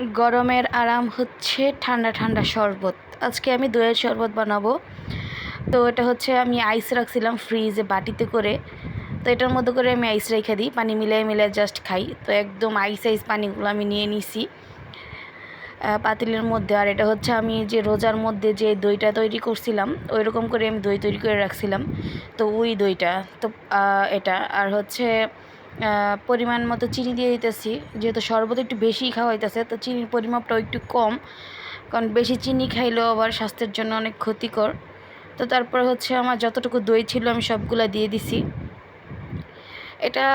গরমের আরাম হচ্ছে ঠান্ডা ঠান্ডা শরবত। আজকে আমি দইয়ের শরবত বানাবো। তো এটা হচ্ছে আমি আইস রাখছিলাম ফ্রিজে বাটিতে করে। তো এটার মধ্যে করে আমি আইস রেখে দিই, পানি মিলিয়ে মিলিয়ে জাস্ট খাই। তো একদম আইস আইস পানিগুলো আমি নিয়ে নিছি। পাতিলের মধ্যে। আর এটা হচ্ছে আমি যে রোজার মধ্যে যে দইটা তৈরি করছিলাম ওই রকম করে আমি দই তৈরি করে রাখছিলাম। তো ওই দইটা, তো এটা। আর হচ্ছে পরিমাণ মতো চিনি দিয়ে দিতেছি। যেহেতু শরবত একটু বেশি খাওয়া হইতেছে, তো চিনির পরিমাপটাও একটু কম। কারণ বেশি চিনি খাইলেও আবার স্বাস্থ্যের জন্য অনেক ক্ষতিকর। তো তারপরে হচ্ছে আমার যতটুকু দই ছিল আমি সবগুলা দিয়ে দিছি। এটা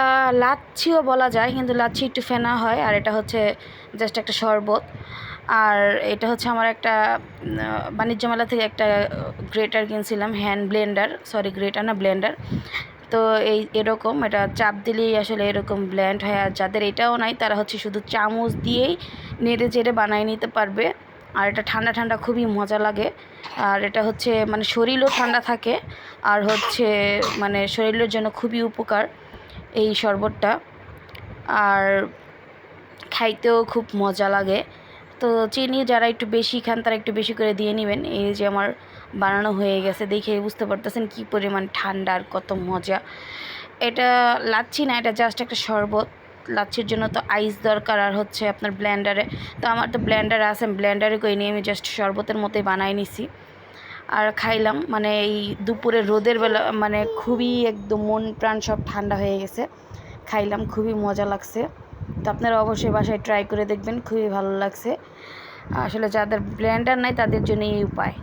লাচ্ছিও বলা যায়, কিন্তু লাচ্ছি একটু ফেনা হয়, আর এটা হচ্ছে জাস্ট একটা শরবত। আর এটা হচ্ছে আমার একটা বাণিজ্য মেলা থেকে একটা গ্রেটার কিনছিলাম হ্যান্ড ব্লেন্ডার সরি গ্রেটার না ব্লেন্ডার তো এই এরকম এটা চাপ দিলেই আসলে এরকম ব্ল্যান্ড হয়। আর যাদের এটাও নাই, তারা হচ্ছে শুধু চামচ দিয়েই নেড়ে চেড়ে বানিয়ে নিতে পারবে। আর এটা ঠান্ডা ঠান্ডা খুবই মজা লাগে। আর এটা হচ্ছে মানে শরীরও ঠান্ডা থাকে। আর হচ্ছে মানে শরীরের জন্য খুবই উপকার এই শরবতটা। আর খাইতেও খুব মজা লাগে। তো চিনি যারা একটু বেশি খান, তারা একটু বেশি করে দিয়ে নেবেন। এই যে আমার বানানো হয়ে গেছে দেখে বুঝতে পারতেছেন কি পরিমাণ ঠান্ডা আর কত মজা। এটা লাচ্ছি না, এটা জাস্ট একটা শরবত। লাচ্ছির জন্য তো আইস দরকার আর হচ্ছে আপনার ব্ল্যান্ডারে তো আমার তো ব্ল্যান্ডার আছে ব্ল্যান্ডারে করে নিয়ে আমি জাস্ট শরবতের মতোই বানাই নিছি। আর খাইলাম মানে এই দুপুরে রোদের বেলা মানে খুবই একদম মন প্রাণ সব ঠান্ডা হয়ে গেছে। খাইলাম, খুবই মজা লাগছে। তো আপনারা অবশ্যই বাসায় ট্রাই করে দেখবেন, খুবই ভালো লাগছে। আসলে যাদের ব্ল্যান্ডার নাই তাদের জন্য এই উপায়।